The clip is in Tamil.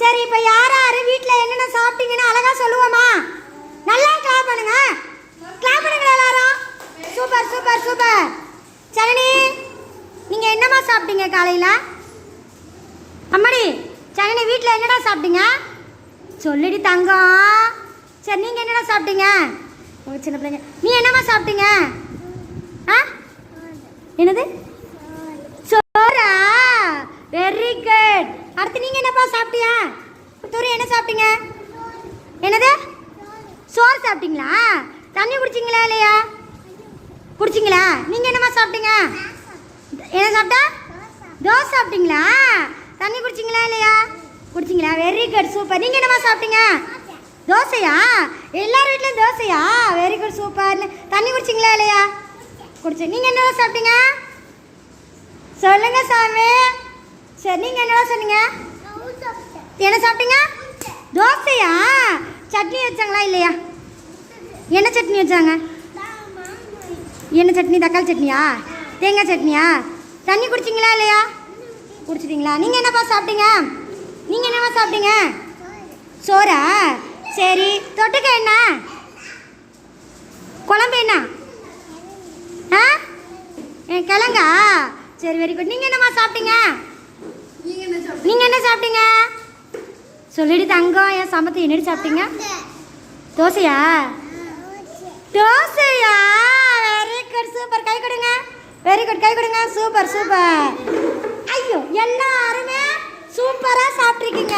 சரி இப்போ யார் யார் வீட்டில் என்னென்ன சாப்பிட்டீங்கன்னு அழகாக சொல்லுவோமா? நல்லா கிளாப் பண்ணுங்க. கிளாப் பண்ணுங்க எல்லாரும். Super super super. சரணி நீங்கள் என்னம்மா சாப்பிட்டீங்க காலையில்? அம்மாடி சரணி வீட்டில் என்னடா சாப்பிட்டீங்க? சொல்லுடி தங்கம். சரி நீங்கள் என்னடா சாப்பிட்டீங்க? உங்கள் சின்ன பிள்ளைங்க. நீ என்னம்மா சாப்பிட்டீங்க? ஆ? என்னது? சோறா? வெரி குட் அடுத்து நீங்கள் என்னப்பா சாப்பிட்டியா? தூரி என்ன சாப்பிட்டீங்க? என்னது? சோறு சாப்பிட்டீங்களா? தண்ணி குடிச்சிங்களா இல்லையா? குடிச்சிங்களா? நீங்கள் என்னம்மா சாப்பிட்டீங்க? என்ன சாப்பிட்டா? தோசை சாப்பிட்டீங்களா? தண்ணி குடிச்சிங்களா இல்லையா? குடிச்சிங்களா? வெரி குட் சூப்பர் நீங்கள் என்னம்மா சாப்பிட்டீங்க? தோசையா? எல்லார் வீட்லேயும் தோசையா? வெரி குட் சூப்பர் தண்ணி குடிச்சிங்களா இல்லையா? குடிச்சு நீங்கள் என்ன சாப்பிட்டீங்க? சொல்லுங்க சாமி. சரி நீங்கள் என்னடா சொன்னீங்க? என்ன சாப்பிட்டீங்க? தோசையா? சட்னி வச்சாங்களா இல்லையா? என்ன சட்னி வச்சாங்க? என்ன சட்னி தக்காளி சட்னியா? தேங்காய் சட்னியா? தண்ணி குடிச்சிங்களா இல்லையா? குடிச்சிட்டிங்களா? நீங்கள் என்னப்பா சாப்பிட்டீங்க? நீங்கள் என்னப்பா சாப்பிட்டீங்க? சோறா? சரி தொட்டுக்க என்ன? குழம்பு என்ன? ஆ? கிழங்கா? சரி வெரி குட் நீங்கள் என்னம்மா சாப்பிட்டீங்க? சாப்பிட்டீங்க? சொல்லிடி தங்கம் என் சமத்து என்னடி சாப்பிட்டீங்க? தோசையா? தோசையா? வெரி குட் சூப்பர் கை கொடுங்க. வெரி குட் கை கொடுங்க. சூப்பர் சூப்பர் ஐயோ எல்லாருமே சூப்பராக சாப்பிட்ருக்கீங்க